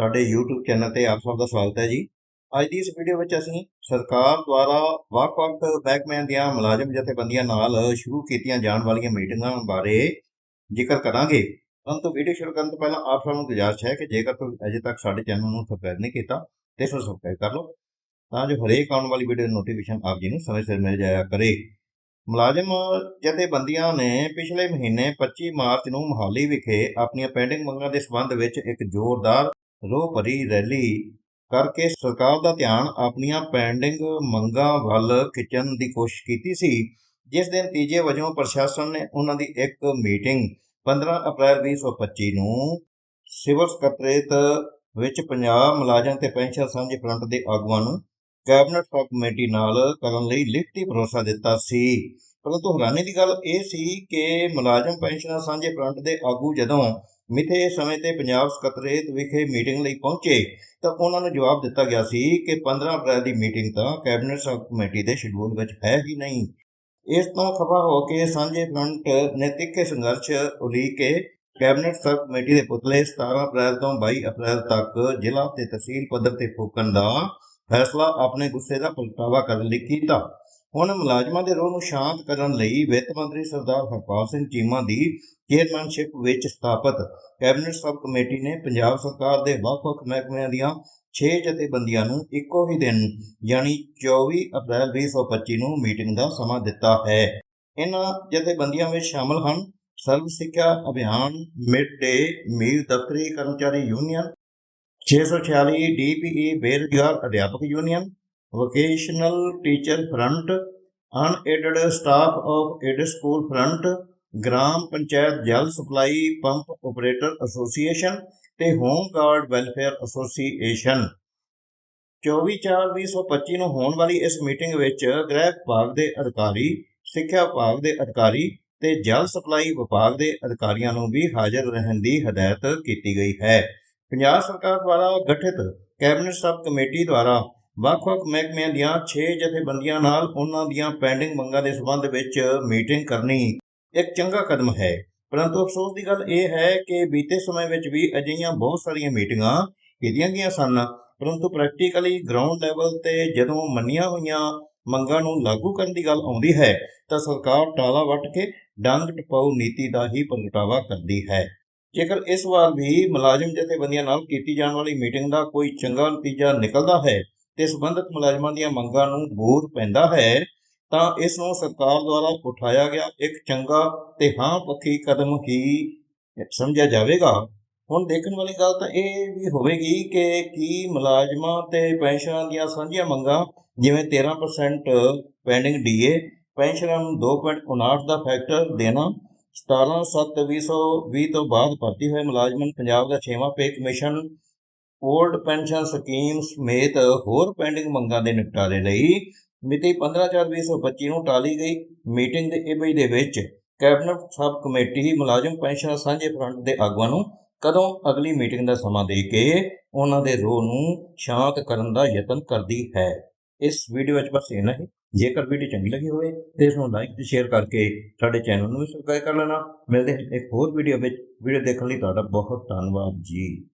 ਸਾਡੇ YouTube channel ਤੇ ਆਪ ਸਭ ਦਾ ਸਵਾਗਤ ਹੈ ਜੀ। ਅੱਜ ਦੀ ਇਸ ਵੀਡੀਓ ਵਿੱਚ ਅਸੀਂ ਸਰਕਾਰ ਦੁਆਰਾ ਵੱਖ-ਵੱਖ ਮਹਿਕਮਿਆਂ ਦੀਆਂ ਮੁਲਾਜ਼ਮ ਜਥੇਬੰਦੀਆਂ ਨਾਲ ਸ਼ੁਰੂ ਕੀਤੀਆਂ ਜਾਣ ਵਾਲੀਆਂ ਮੀਟਿੰਗਾਂ ਬਾਰੇ ਜ਼ਿਕਰ ਕਰਾਂਗੇ। ਪਰੰਤੂ ਵੀਡੀਓ ਸ਼ੁਰੂ ਕਰਨ ਤੋਂ ਪਹਿਲਾਂ ਆਪ ਸਭ ਨੂੰ ਗੁਜ਼ਾਰਿਸ਼ ਹੈ ਕਿ ਜੇਕਰ ਤੁਸੀਂ ਅਜੇ ਤੱਕ ਸਾਡੇ ਚੈਨਲ ਨੂੰ ਸਬਸਕ੍ਰਾਈਬ ਨਹੀਂ ਕੀਤਾ, ਤੇ ਇਸ ਨੂੰ ਸਬਸਕ੍ਰਾਈਬ ਕਰ ਲਓ, ਤਾਂ ਜੋ ਹਰੇਕ ਆਉਣ ਵਾਲੀ ਵੀਡੀਓ ਦੀ ਨੋਟੀਫਿਕੇਸ਼ਨ ਆਪ ਜੀ ਨੂੰ ਸਮੇਂ ਸਿਰ ਮਿਲ ਜਾਇਆ ਕਰੇ। ਮੁਲਾਜ਼ਮ ਜਥੇਬੰਦੀਆਂ ਨੇ ਪਿਛਲੇ ਮਹੀਨੇ 25 ਮਾਰਚ ਨੂੰ ਮੋਹਾਲੀ ਵਿਖੇ ਆਪਣੀਆਂ ਪੈਂਡਿੰਗ ਮੰਗਾਂ ਦੇ ਸਬੰਧ ਵਿੱਚ ਇੱਕ ਜ਼ੋਰਦਾਰ ਰੋਹ ਭਰੀ ਰੈਲੀ ਕਰਕੇ ਸਰਕਾਰ ਦਾ ਧਿਆਨ ਆਪਣੀਆਂ ਪੈਂਡਿੰਗ ਮੰਗਾਂ ਵੱਲ ਖਿੱਚਣ ਦੀ ਕੋਸ਼ਿਸ਼ ਕੀਤੀ ਸੀ, ਜਿਸ ਦੇ ਨਤੀਜੇ ਵਜੋਂ ਪ੍ਰਸ਼ਾਸਨ ਨੇ ਉਹਨਾਂ ਦੀ ਇੱਕ ਮੀਟਿੰਗ 15 ਅਪ੍ਰੈਲ 2025 ਨੂੰ ਸਿਵਲ ਸਕੱਤਰੇਤ ਵਿੱਚ ਪੰਜਾਬ ਮੁਲਾਜ਼ਮ ਤੇ ਪੈਨਸ਼ਨ ਸਾਂਝੇ ਫਰੰਟ ਦੇ ਆਗੂਆਂ ਨੂੰ ਕੈਬਨਿਟ ਸਬ ਕਮੇਟੀ ਨਾਲ ਕਰਨ ਲਈ ਲਿਖਤੀ ਭਰੋਸਾ ਦਿੱਤਾ ਸੀ। ਪਰੰਤੂ ਹੈਰਾਨੀ ਦੀ ਗੱਲ ਇਹ ਸੀ ਕਿ ਮੁਲਾਜ਼ਮ ਪੈਨਸ਼ਨ ਸਾਂਝੇ ਫਰੰਟ ਦੇ ਆਗੂ ਜਦੋਂ ਮਿੱਥੇ ਸਮੇਂ ਤੇ ਪੰਜਾਬ ਸਕੱਤਰੇਤ ਵਿਖੇ ਮੀਟਿੰਗ ਲਈ ਪਹੁੰਚੇ ਤਾਂ ਉਹਨਾਂ ਨੂੰ ਜਵਾਬ ਦਿੱਤਾ ਗਿਆ ਸੀ ਕਿ 15 ਅਪ੍ਰੈਲ ਦੀ ਮੀਟਿੰਗ ਤਾਂ ਕੈਬਨਿਟ ਸਬ ਕਮੇਟੀ ਦੇ ਸ਼ਡਿਊਲ ਵਿੱਚ ਹੈ ਹੀ ਨਹੀਂ। ਇਸ ਤੋਂ ਖਫਾ ਹੋ ਕੇ ਸਾਂਝੇ ਫਰੰਟ ਨੇ ਤਿੱਖੇ ਸੰਘਰਸ਼ ਉਲੀਕ ਕੇ ਕੈਬਨਿਟ ਸਬ ਕਮੇਟੀ ਦੇ ਪੁਤਲੇ 17 ਅਪ੍ਰੈਲ ਤੋਂ 22 ਅਪ੍ਰੈਲ ਤੱਕ ਜ਼ਿਲ੍ਹਾ ਤੇ ਤਹਿਸੀਲ ਪੱਧਰ ਤੇ ਫੂਕਣ ਦਾ ਫੈਸਲਾ ਆਪਣੇ ਗੁੱਸੇ ਦਾ ਪ੍ਰਗਟਾਵਾ ਕਰਨ ਲਈ ਕੀਤਾ। ਹੁਣ ਮੁਲਾਜ਼ਮਾਂ ਦੇ ਰੋਹ ਨੂੰ ਸ਼ਾਂਤ ਕਰਨ ਲਈ ਵਿੱਤ ਮੰਤਰੀ ਸਰਦਾਰ ਹਰਪਾਲ ਸਿੰਘ ਚੀਮਾ ਦੀ ਚੇਅਰਮੈਨਸ਼ਿਪ ਵਿੱਚ ਸਥਾਪਿਤ ਕੈਬਨਿਟ ਸਬ ਕਮੇਟੀ ਨੇ ਪੰਜਾਬ ਸਰਕਾਰ ਦੇ ਵੱਖ-ਵੱਖ ਮਹਿਕਮਿਆਂ ਦੀਆਂ 6 ਜਥੇਬੰਦੀਆਂ ਨੂੰ ਇੱਕੋ ਹੀ ਦਿਨ, ਯਾਨੀ 24 ਅਪ੍ਰੈਲ 2025 ਨੂੰ ਮੀਟਿੰਗ ਦਾ ਸਮਾਂ ਦਿੱਤਾ ਹੈ। ਇਹਨਾਂ ਜਥੇਬੰਦੀਆਂ ਵਿੱਚ ਸ਼ਾਮਲ ਹਨ ਸਰਵ ਸਿੱਖਿਆ ਅਭਿਆਨ, ਮਿਡ ਡੇ ਮੀਲ ਦਫ਼ਤਰੀ ਕਰਮਚਾਰੀ ਯੂਨੀਅਨ 646 DPE ਬੇਰੁਜ਼ਗਾਰ ਅਧਿਆਪਕ union vocational teacher front unaided staff of aided school front gram panchayat ਜਲ ਸਪਲਾਈ ਪੰਪ ਆਪਰੇਟਰ ਐਸੋਸੀਏਸ਼ਨ ਤੇ ਹੋਮ ਗਾਰਡ ਵੈਲਫੇਅਰ ਐਸੋਸੀਏਸ਼ਨ 24/4/2025 ਨੂੰ ਹੋਣ ਵਾਲੀ ਇਸ ਮੀਟਿੰਗ ਵਿੱਚ ਗ੍ਰਹਿ ਵਿਭਾਗ ਦੇ ਅਧਿਕਾਰੀ, ਸਿੱਖਿਆ ਵਿਭਾਗ ਦੇ ਅਧਿਕਾਰੀ ਤੇ ਜਲ ਸਪਲਾਈ ਵਿਭਾਗ ਦੇ ਅਧਿਕਾਰੀਆਂ ਨੂੰ ਵੀ ਹਾਜ਼ਰ ਰਹਿਣ ਦੀ ਹਦਾਇਤ ਕੀਤੀ ਗਈ ਹੈ। ਪੰਜਾਬ ਸਰਕਾਰ ਦੁਆਰਾ ਗਠਿਤ ਕੈਬਨਿਟ ਸਬ ਕਮੇਟੀ ਦੁਆਰਾ ਵੱਖ-ਵੱਖ ਮਹਿਕਮਿਆਂ ਦੀਆਂ 6 ਜਥੇਬੰਦੀਆਂ ਨਾਲ ਉਹਨਾਂ ਦੀਆਂ ਪੈਂਡਿੰਗ ਮੰਗਾਂ ਦੇ ਸਬੰਧ ਵਿੱਚ ਮੀਟਿੰਗ ਕਰਨੀ ਇੱਕ ਚੰਗਾ ਕਦਮ ਹੈ। ਪਰੰਤੂ ਅਫਸੋਸ ਦੀ ਗੱਲ ਇਹ ਹੈ ਕਿ ਬੀਤੇ ਸਮੇਂ ਵਿੱਚ ਵੀ ਅਜਿਹੀਆਂ ਬਹੁਤ ਸਾਰੀਆਂ ਮੀਟਿੰਗਾਂ ਕੀਤੀਆਂ ਗਈਆਂ ਸਨ। ਪਰੰਤੂ ਪ੍ਰੈਕਟੀਕਲੀ ਗਰਾਊਂਡ ਲੈਵਲ ਤੇ ਜਦੋਂ ਮੰਨੀਆਂ ਹੋਈਆਂ ਮੰਗਾਂ ਨੂੰ ਲਾਗੂ ਕਰਨ ਦੀ ਗੱਲ ਆਉਂਦੀ ਹੈ, ਤਾਂ ਸਰਕਾਰ ਟਾਲਾ ਵੱਟ ਕੇ ਡੰਗ ਟਪਾਊ ਨੀਤੀ ਦਾ ਹੀ ਪ੍ਰਗਟਾਵਾ ਕਰਦੀ ਹੈ। ਜੇਕਰ ਇਸ ਵਾਰ ਵੀ ਮੁਲਾਜ਼ਮ ਜਥੇਬੰਦੀਆਂ ਨਾਲ ਕੀਤੀ ਜਾਣ ਵਾਲੀ ਮੀਟਿੰਗ ਦਾ ਕੋਈ ਚੰਗਾ ਨਤੀਜਾ ਨਿਕਲਦਾ ਹੈ ਤੇ ਸੰਬੰਧਿਤ ਮੁਲਾਜ਼ਮਾਂ ਦੀਆਂ ਮੰਗਾਂ ਨੂੰ ਬੂਰ ਪੈਂਦਾ ਹੈ, ਤਾਂ ਇਸ ਨੂੰ ਸਰਕਾਰ ਦੁਆਰਾ ਉਠਾਇਆ ਗਿਆ ਇੱਕ ਚੰਗਾ ਤੇ ਹਾਂ ਪੱਖੀ ਕਦਮ ਹੀ ਸਮਝਿਆ ਜਾਵੇਗਾ। ਹੁਣ ਦੇਖਣ ਵਾਲੀ ਗੱਲ ਤਾਂ ਇਹ ਵੀ ਹੋਵੇਗੀ ਕਿ ਕੀ ਮੁਲਾਜ਼ਮਾਂ ਤੇ ਪੈਨਸ਼ਨਾਂ ਦੀਆਂ ਸਾਂਝੀਆਂ ਮੰਗਾਂ, ਜਿਵੇਂ 13% ਪੈਂਡਿੰਗ ਡੀਏ ਪੈਨਸ਼ਨਾਂ ਨੂੰ 2.59 ਦਾ ਫੈਕਟਰ ਦੇਣਾ 17/7/2020 ਤੋਂ ਬਾਅਦ ਭਰਤੀ ਹੋਏ ਮੁਲਾਜ਼ਮਾਂ ਨੂੰ ਪੰਜਾਬ ਦਾ 6ਵਾਂ pay commission old pension scheme ਸਮੇਤ ਹੋਰ ਪੈਂਡਿੰਗ ਮੰਗਾਂ ਦੇ ਨਿਪਟਾਰੇ ਲਈ ਮਿਤੀ 15/4/2025 ਨੂੰ ਟਾਲੀ ਗਈ ਮੀਟਿੰਗ ਦੇ ਇਬਈ ਦੇ ਵਿੱਚ ਕੈਬਨਿਟ ਸਬ ਕਮੇਟੀ ਮੁਲਾਜ਼ਮ ਪੈਨਸ਼ਨ ਸਾਂਝੇ ਫਰੰਟ ਦੇ ਆਗੂਆਂ ਨੂੰ ਕਦੋਂ ਅਗਲੀ ਮੀਟਿੰਗ ਦਾ ਸਮਾਂ ਦੇ ਕੇ ਉਹਨਾਂ ਦੇ ਰੋਹ ਨੂੰ ਸ਼ਾਂਤ ਕਰਨ ਦਾ ਯਤਨ ਕਰਦੀ ਹੈ? ਇਸ ਵੀਡੀਓ ਵਿੱਚ ਬਸ ਇੰਨਾ ਹੀ। ਜੇਕਰ ਵੀਡੀਓ ਚੰਗੀ ਲੱਗੀ ਹੋਵੇ ਤੇ ਇਸ ਨੂੰ ਲਾਈਕ ਤੇ ਸ਼ੇਅਰ ਕਰਕੇ ਸਾਡੇ ਚੈਨਲ ਨੂੰ ਵੀ ਸਬਸਕ੍ਰਾਈਬ ਕਰ ਲੈਣਾ। ਮਿਲਦੇ ਹਾਂ ਇੱਕ ਹੋਰ ਵੀਡੀਓ ਵਿੱਚ। ਵੀਡੀਓ ਦੇਖਣ ਲਈ ਤੁਹਾਡਾ ਬਹੁਤ ਧੰਨਵਾਦ ਜੀ।